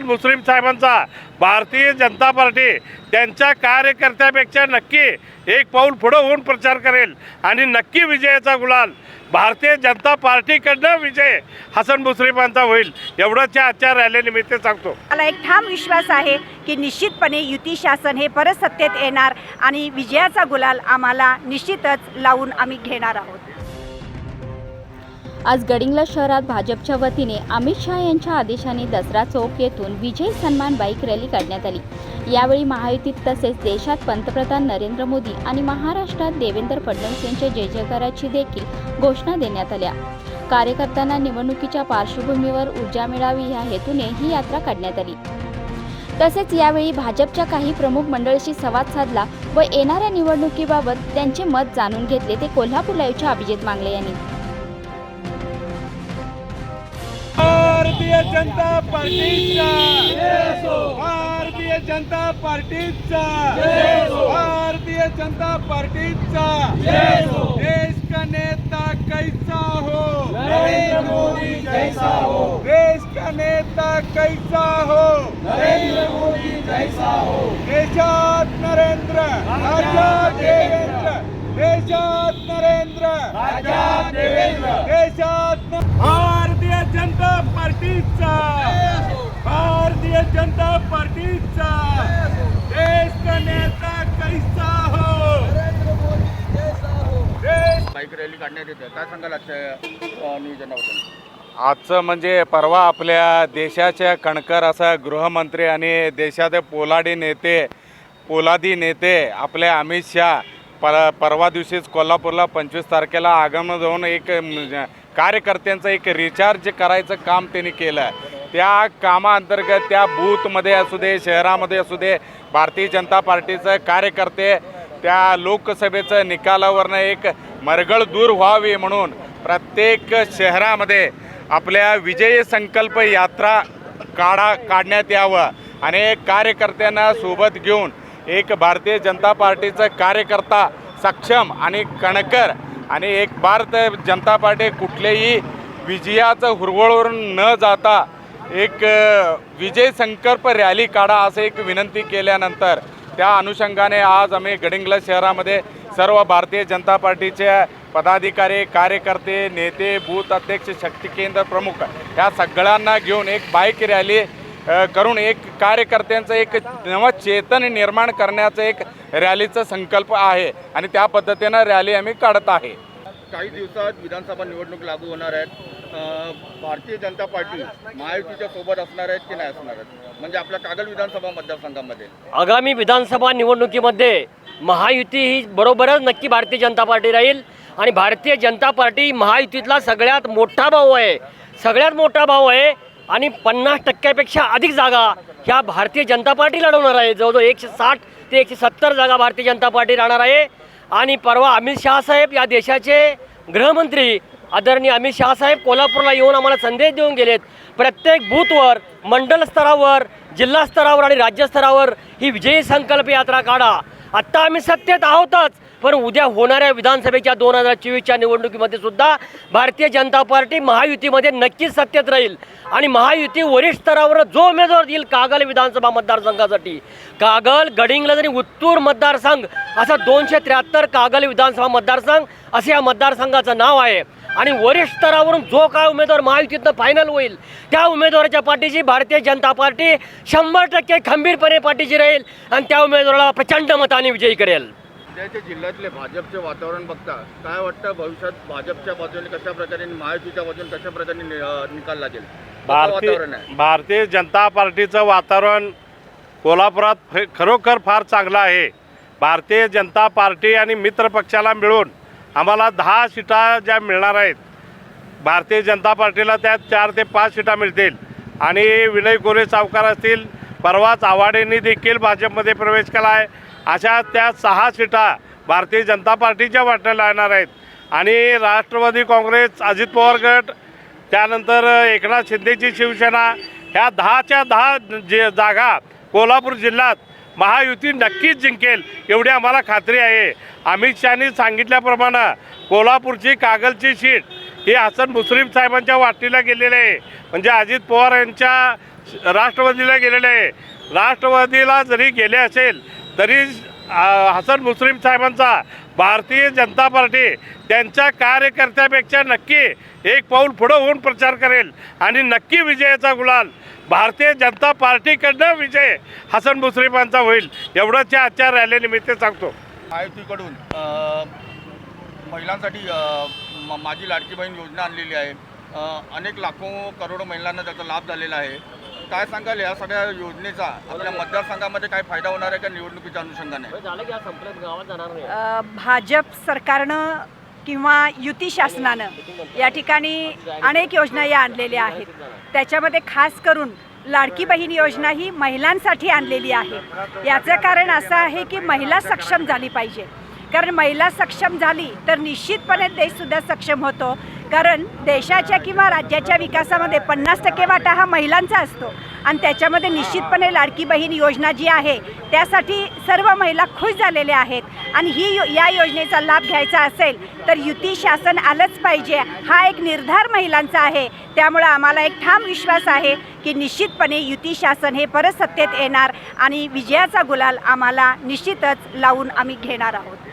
मुस्लिम साहेबांचा भारतीय जनता पार्टी त्यांच्या कार्यकर्त्यापेक्षा नक्की एक पाऊल पुढं होऊन प्रचार करेल. आणि नक्की विजयाचा गुलाल भारतीय जनता पार्टीकडनं विजय हसन मुश्रीफांचा होईल. एवढंच आजच्या रॅलीनिमित्त सांगतो. मला एक ठाम विश्वास आहे की निश्चितपणे युती शासन हे परत सत्तेत येणार आणि विजयाचा गुलाल आम्हाला निश्चितच लावून आम्ही घेणार आहोत. आज गडिंगला शहरात भाजपच्या वतीने अमित शहा यांच्या आदेशाने दसरा चौक येथून विजय सन्मान बाईक रॅली काढण्यात आली. यावेळी महायुतीत तसेच देशात पंतप्रधान नरेंद्र मोदी आणि महाराष्ट्रात देवेंद्र फडणवीस यांच्या जय जयकाराची देखील घोषणा देण्यात आल्या. कार्यकर्त्यांना निवडणुकीच्या पार्श्वभूमीवर ऊर्जा मिळावी या हेतूने ही यात्रा काढण्यात आली. तसेच यावेळी भाजपच्या काही प्रमुख मंडळीशी संवाद साधला व येणाऱ्या निवडणुकीबाबत त्यांचे मत जाणून घेतले ते कोल्हापूर लाईव्हच्या अभिजित मांगले यांनी. भारतीय जनता पार्टीचा. भारतीय जनता पार्टीचा. भारतीय जनता पार्टीचा. देश का नेता कैसा हो? नरेंद्र मोदी जैसा हो। देश का नेता कैसा हो? नरेंद्र मोदी जैसा हो। देशात नरेंद्र राज्यात देवेंद्र देशात नरेंद्र। राज्यात देवेंद्र देशात न- भारतीय जनता पार्टीचा. भारतीय जनता पार्टीचा. देश का नेता कैसा हो? देश बाईक रॅली काढण्यात येते. काय सांगाल आजच्या नियोजनाबद्दल? आजचं म्हणजे परवा आपल्या देशाच्या कणकर असा गृहमंत्री आणि देशाचे पोलाडी नेते पोलादी नेते आपले अमित शहा पर परवा दिवशीच कोल्हापूरला पंचवीस तारखेला आगमन जाऊन एक कार्यकर्त्यांचं एक रिचार्ज करायचं काम त्यांनी केलं. त्या कामाअंतर्गत त्या बूथमध्ये असू दे शहरामध्ये असू दे भारतीय जनता पार्टीचं कार्यकर्ते त्या लोकसभेचं निकालावरनं एक मरगळ दूर व्हावी म्हणून प्रत्येक शहरामध्ये आपल्या विजयी संकल्प यात्रा काढा काढण्यात यावं. आणि कार्यकर्त्यांना सोबत घेऊन एक भारतीय जनता पार्टीचं कार्यकर्ता सक्षम आणि कणकर आणि एक भारत जनता पार्टी कुठल्याही विजयाचं हुरवळवरून न जाता एक विजय संकल्प रॅली काढा असं एक विनंती केल्यानंतर त्या अनुषंगाने आज आम्ही गडिंग्लज शहरामध्ये सर्व भारतीय जनता पार्टीचे पदाधिकारी कार्यकर्ते नेते बूथ अध्यक्ष शक्ती केंद्र प्रमुख या सगळ्यांना घेऊन एक बाईक रॅली करून एक कार्यकर्त्यांचं एक नवं चेतन निर्माण करण्याचं एक रॅलीचा संकल्प आहे आणि त्या पद्धतीनं रॅली आम्ही काढत आहे. काही दिवसात विधानसभा निवडणूक लागू होणार आहेत. भारतीय जनता पार्टी महायुतीच्या सोबत असणार आहेत की नाही असणार आहेत? म्हणजे आपल्या कागल विधानसभा मतदारसंघामध्ये. आगामी विधानसभा निवडणुकीमध्ये महायुती ही बरोबरच नक्की भारतीय जनता पार्टी राहील आणि भारतीय जनता पार्टी महायुतीतला सगळ्यात मोठा भाऊ आहे. सगळ्यात मोठा भाऊ आहे. आणि पन्नास टक्क्यापेक्षा अधिक जागा ह्या भारतीय जनता पार्टी लढवणार आहे. जवळजवळ एकशे साठ ते एकशे सत्तर जागा भारतीय जनता पार्टी राहणार आहे. आणि परवा अमित शहा साहेब या देशाचे गृहमंत्री आदरणीय अमित शहा साहेब कोल्हापूरला येऊन आम्हाला संदेश देऊन गेलेत. प्रत्येक बूथवर मंडल स्तरावर जिल्हा स्तरावर आणि राज्यस्तरावर ही विजयी संकल्प यात्रा काढा. आत्ता आम्ही सत्तेत आहोतच. पण उद्या होणाऱ्या विधानसभेच्या दोन हजार चोवीसच्या निवडणुकीमध्ये सुद्धा भारतीय जनता पार्टी महायुतीमध्ये नक्कीच सत्तेत राहील. आणि महायुती वरिष्ठ स्तरावर जो उमेदवार देईल कागल विधानसभा मतदारसंघासाठी. कागल गडिंगला जरी उत्तूर मतदारसंघ असा दोनशे त्र्याहत्तर कागल विधानसभा मतदारसंघ असे या मतदारसंघाचं नाव आहे. आणि वरिष्ठ स्तरावरून जो काय उमेदवार महायुतीतनं फायनल होईल त्या उमेदवाराच्या पाठीशी भारतीय जनता पार्टी शंभर टक्के खंबीरपणे पाठीशी राहील आणि त्या उमेदवाराला प्रचंड मताने विजयी करेल. सध्याच्या जिल्ह्यातले भाजपचे वातावरण बघता काय वाटतं भविष्यात भाजपच्या बाजूने कशा प्रकारे महायुतीच्या बाजूने कशा प्रकारे निकाल लागेल? भारतीय भारतीय जनता पार्टीचं वातावरण कोल्हापुरात खरोखर फार चांगलं आहे. भारतीय जनता पार्टी आणि मित्र पक्षाला मिळून आम्हाला दहा सीटा ज्या मिळणार आहेत भारतीय जनता पार्टीला त्यात चार ते पाच सीटा मिळतील. आणि विनय गोरे सावकार असतील परवाच आव्हाडेंनी देखील भाजपमध्ये प्रवेश केला आहे. अशा त्या सहा सीटा भारतीय जनता पार्टीच्या वाटण्याला येणार आहेत. आणि राष्ट्रवादी काँग्रेस अजित पवार गट त्यानंतर एकनाथ शिंदेची शिवसेना ह्या दहाच्या दहा जे जागा कोल्हापूर जिल्ह्यात महायुती नक्कीच जिंकेल एवढी आम्हाला खात्री आहे. अमित शहानी सांगितल्याप्रमाणे कोल्हापूरची कागलची सीट ही हसन मुस्लिम साहेबांच्या वाटीला गेलेली आहे. म्हणजे अजित पवार यांच्या राष्ट्रवादीला गेलेले आहे. राष्ट्रवादीला जरी गेले असेल तरी हसन मुस्लिम साहेबांचा भारतीय जनता पार्टी त्यांच्या कार्यकर्त्यापेक्षा नक्की एक पाऊल पुढं होऊन प्रचार करेल. आणि नक्की विजयाचा गुलाल भारतीय जनता पार्टीकडनं विजय हसन मुस्लिमांचा होईल एवढंच या आजच्या रॅलीनिमित्त सांगतो. आयुतीकडून महिलांसाठी माझी लाडकी बहीण योजना आणलेली आहे. अनेक लाखो करोडो महिलांना त्याचा लाभ झालेला आहे. काय सांगाल या सगळ्या योजनेचा? आपल्या मतदारसंघामध्ये काय फायदा होणार आहे का निवडणुकीच्या अनुषंगाने? भाजप सरकारनं किंवा युती शासनानं या ठिकाणी अनेक योजना या आणलेल्या आहेत. त्याच्यामध्ये खास करून लाडकी बहीण योजना ही महिलांसाठी आणलेली आहे. याचं कारण असं आहे की महिला सक्षम झाली पाहिजे. कारण महिला सक्षम झाली तर निश्चितपणे देशसुद्धा सक्षम होतो. कारण देशाच्या किंवा राज्याच्या विकासामध्ये पन्नास टक्के वाटा हा महिलांचा असतो. आणि त्याच्यामध्ये निश्चितपणे लाडकी बहीण योजना जी आहे त्यासाठी सर्व महिला खुश झालेल्या आहेत. आणि ही यो- या योजनेचा लाभ घ्यायचा असेल तर युती शासन आलंच पाहिजे. हा एक निर्धार महिलांचा आहे. त्यामुळं आम्हाला एक ठाम विश्वास आहे की निश्चितपणे युती शासन हे परत सत्तेत येणार आणि विजयाचा गुलाल आम्हाला निश्चितच लावून आम्ही घेणार आहोत.